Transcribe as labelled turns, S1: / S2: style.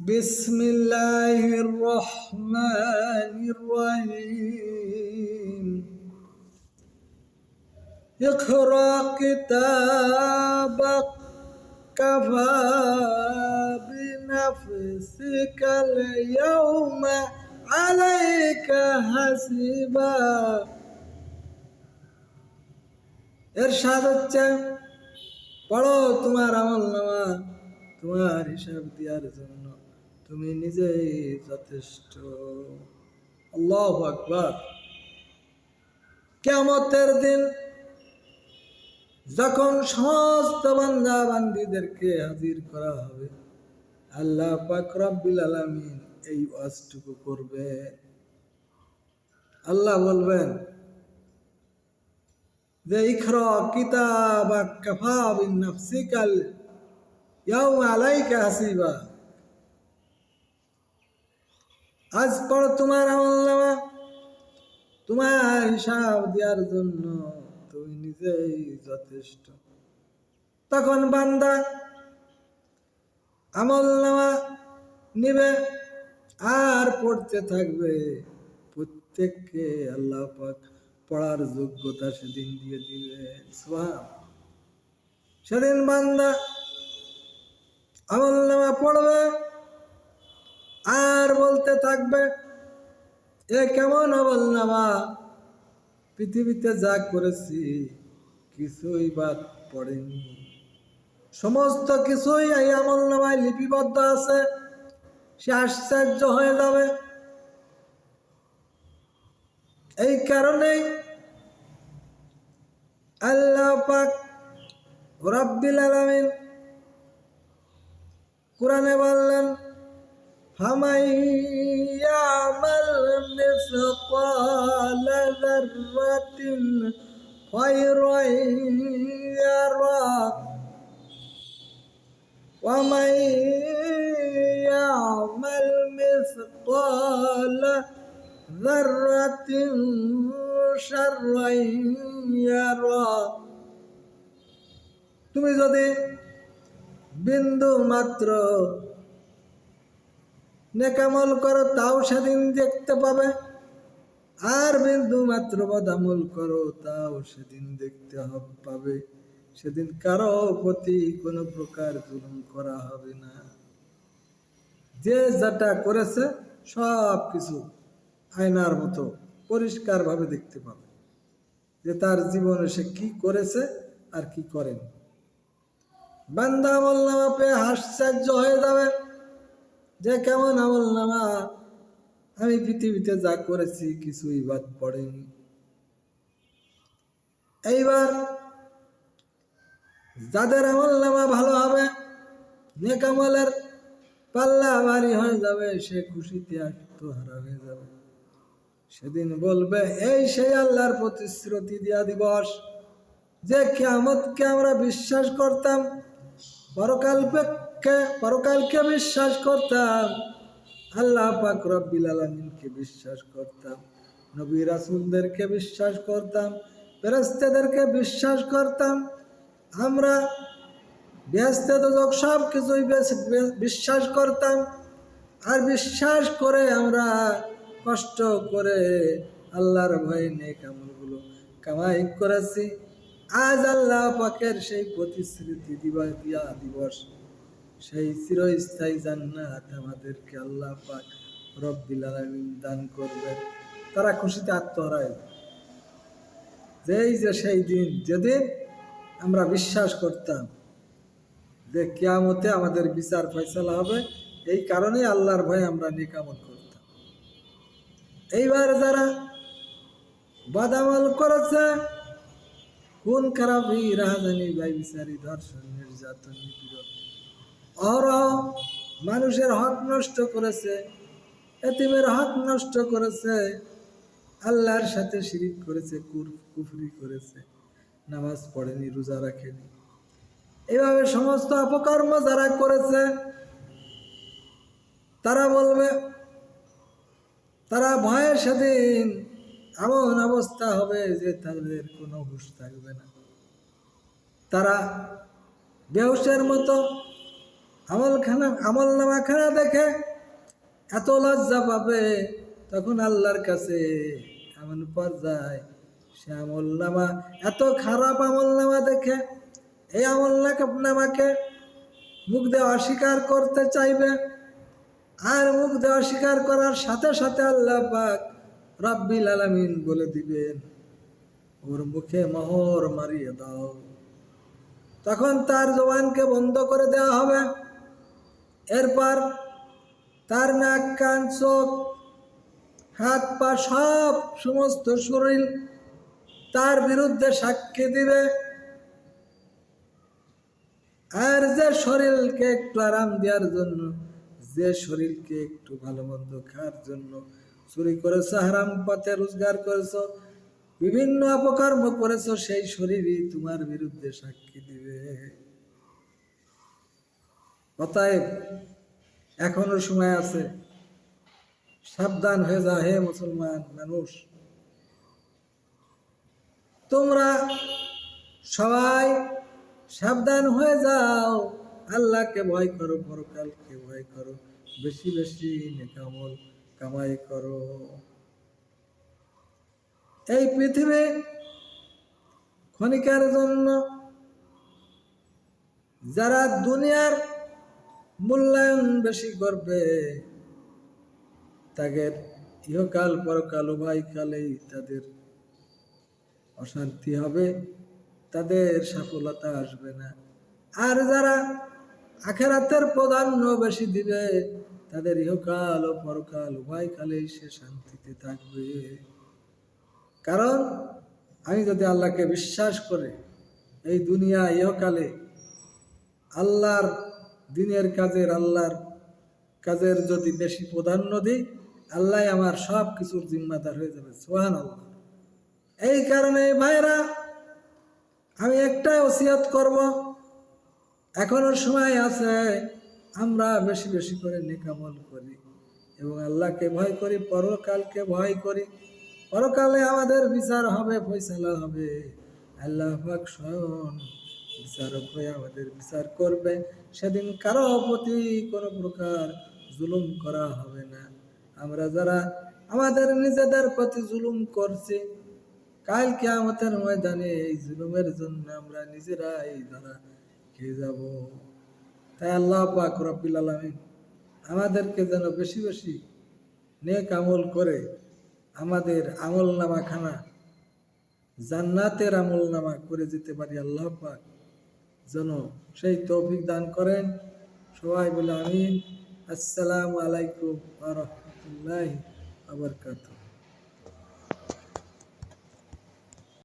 S1: بسم الله الرحمن الرحيم اقرأ كتابك كفى بنفسك اليوم عليك حسيبا এরশাদ হচ্ছে পড়ো তোমার আমল নামা তোমার হিসাব দেওয়ার জন্য তুমি নিজেই যথেষ্ট। আল্লাহ আকবার। কেমতের দিন যখন সমস্ত বান্দা বান্দিদেরকে হাজির করা হবে, আল্লাহ পাক রব্বিল আলামিন এই ওয়াজটুকু করবে আল্লাহ বলবেন, যে ইখরা কিতাবাক কাফা বিন নাফসিকাল ইয়াউম আলাইকা হাসিবা। আজ পড় তোমার আমলনামা তোমার হিসাব দেওয়ার জন্য তুমি নিজেই যথেষ্ট। তখন বান্দা আমল নামা নিবে আর পড়তে থাকবে। প্রত্যেককে আল্লাহ পাক পড়ার যোগ্যতা সেদিন দিয়ে দিবে। সেদিন বান্দা আমল নামা পড়বে। বলতে থাকবে, এ কেমন আমল নামা? পৃথিবীতে যা করেছি, কিছুই বাদ পড়েনি। সমস্ত কিছুই এই আমল নামায় লিপিবদ্ধ আছে, সে আশ্চর্য হয়ে যাবে। এই কারণেই আল্লাহ পাক রব্বিল আলামিন কোরআনে বললেন فمن يعمل مثقال ذرة خيرا يره ومن يعمل مثقال ذرة شرا يره তুমি যদি বিন্দু মাত্র নেকামল করো, তাও সেদিন দেখতে পাবে। আর বিন্দু মাত্র বদামল করো, তাও সেদিন দেখতে পাবে। সেদিন কারও প্রতি কোনো প্রকার জুলুম করা হবে না। যে যেটা করেছে, সব কিছু আয়নার মতো পরিষ্কারভাবে দেখতে পাবে। যে তার জীবনে সে কি করেছে আর কি করেনি। বান্দা নামা পেয়ে হাস্যার্য হয়ে যাবে যে কেমন আমল নামা, আমি পৃথিবীতে যা করেছি কিছুই বাদ পড়েনি। এইবার যাদের আমল নামা ভালো হবে নেকামলের পাল্লা ভারী হয়ে যাবে, সে খুশিতে আত্মহারা হয়ে যাবে। সেদিন বলবে, এই সেই আল্লাহর প্রতিশ্রুতি দিয়া দিবস, যে কেমতকে আমরা বিশ্বাস করতাম পরকালকে পরকালকে বিশ্বাস করতাম। আল্লাহ পাক রব্বিল আলমিনকে বিশ্বাস করতাম। নবী রাসুলদেরকে বিশ্বাস করতাম। ফেরেস্তাদেরকে বিশ্বাস করতাম। আমরা ব্যস্ত দোজক সব কিছুই বিশ্বাস করতাম। আর বিশ্বাস করে আমরা কষ্ট করে আল্লাহর ভয়ে নেক আমলগুলো কামাই করেছি। আজ আল্লাহ পাকের সেই প্রতিশ্রুতি দিবা দিয়া দিবস সেই চিরস্থায়ী জান্নাত আমাদেরকে আল্লাহ পাক রব্বিল আলামিন দান করবেন। তারা খুশিতে আত্মহারায় যেই যে সেই দিন, যেদিন আমরা বিশ্বাস করতাম যে কিয়ামতে আমাদের বিচার ফয়সালা হবে, এই কারণে আল্লাহর ভয়ে আমরা নিকামল করতাম। এইবার যারা বাদামল করেছে, কোন খারাপ এই রাহাজানি বাই বিচারি ধর্ষণ, নির্যাতন, নিপীড়ন অহরহ মানুষের হক নষ্ট করেছে, এতিমের হক নষ্ট করেছে, আল্লাহর সাথে শিরিক করেছে কুর- কুফরি করেছে, নামাজ পড়েনি, রোজা রাখেনি। এভাবে সমস্ত অপকর্ম যারা করেছে, তারা বলবে, তারা ভয়ে সেদিন এমন অবস্থা হবে যে তাদের কোনো হুশ থাকবে না। তারা বেহুশের মতো আমলখানা আমল নামাখানা দেখে এত লজ্জা পাবে। তখন আল্লাহর কাছে এমন পর্যায়ে সে আমল নামা এত খারাপ আমল নামা দেখে এই আমল নামাকে মুখ দিয়ে অস্বীকার করতে চাইবে। আর মুখ দিয়ে অস্বীকার করার সাথে সাথে আল্লাহ পাক রব্বিল আলামিন বলে দিবেন, ওর মুখে মোহর মারিয়ে দাও। তখন তার জবানকে বন্ধ করে দেওয়া হবে। এরপর তার নাক, কান, চোখ, হাত, পা সব সমস্ত শরীর তার বিরুদ্ধে সাক্ষী দিবে। আর যে শরীরকে একটু আরাম দেওয়ার জন্য, যে শরীরকে একটু ভালো মন্দ খাওয়ার জন্য চুরি করেছ, হারাম পথে রোজগার করেছ, বিভিন্ন অপকর্ম করেছ, সেই শরীরই তোমার বিরুদ্ধে সাক্ষী দিবে। অতএব এখনও সময় আছে। সাবধান হয়ে যা হে মুসলমান মানুষ। তোমরা সবাই সাবধান হয়ে যাও। আল্লাহকে ভয় করো, পরকালকে ভয় করো। বেশি বেশি নেকামল কামাই করো। এই পৃথিবী ক্ষণিকার জন্য যারা দুনিয়ার মূল্যায়ন বেশি করবে। তাদের ইহকাল পরকাল উভয় কালেই তাদের অশান্তি হবে, তাদের সফলতা আসবে না। আর যারা আখেরাতের প্রাধান্য বেশি দিবে, তাদের ইহকাল ও পরকাল উভয় কালেই সে শান্তিতে থাকবে। কারণ আমি যদি আল্লাহকে বিশ্বাস করে এই দুনিয়া ইহকালে আল্লাহর দিনের কাজের আল্লাহর কাজের যদি বেশি প্রাধান্য দিই, আল্লাহ আমার সব কিছুর জিম্মাদার হয়ে যাবে সোহান আল্লাহ এই কারণে ভাইরা আমি একটাই ওসিয়ত করব। এখনও সময় আছে, আমরা বেশি বেশি করে নিকামল করি এবং আল্লাহকে ভয় করি, পরকালকে ভয় করি। পরকালে আমাদের বিচার হবে, ফয়সালা হবে। আল্লাহ পাক বিচারক হয়ে আমাদের বিচার করবে। সেদিন কারও প্রতি কোনো প্রকার জুলুম করা হবে না। আমরা যারা আমাদের নিজেদের প্রতি জুলুম করছি, কাল কেয়ামতের ময়দানে এই জুলুমের জন্য আমরা নিজেরা এই ধরা খেয়ে যাব। তাই আল্লাহ পাক রব্বিল আলমিন আমাদেরকে যেন বেশি বেশি নেক আমল করে আমাদের আমল নামা খানা জান্নাতের আমল নামা করে যেতে পারি আল্লাহ পাক। যেন সেই তৌফিক দান করেন। সবাই বলে আমিন। আসসালামু আলাইকুম আ রহমতুল্লাহ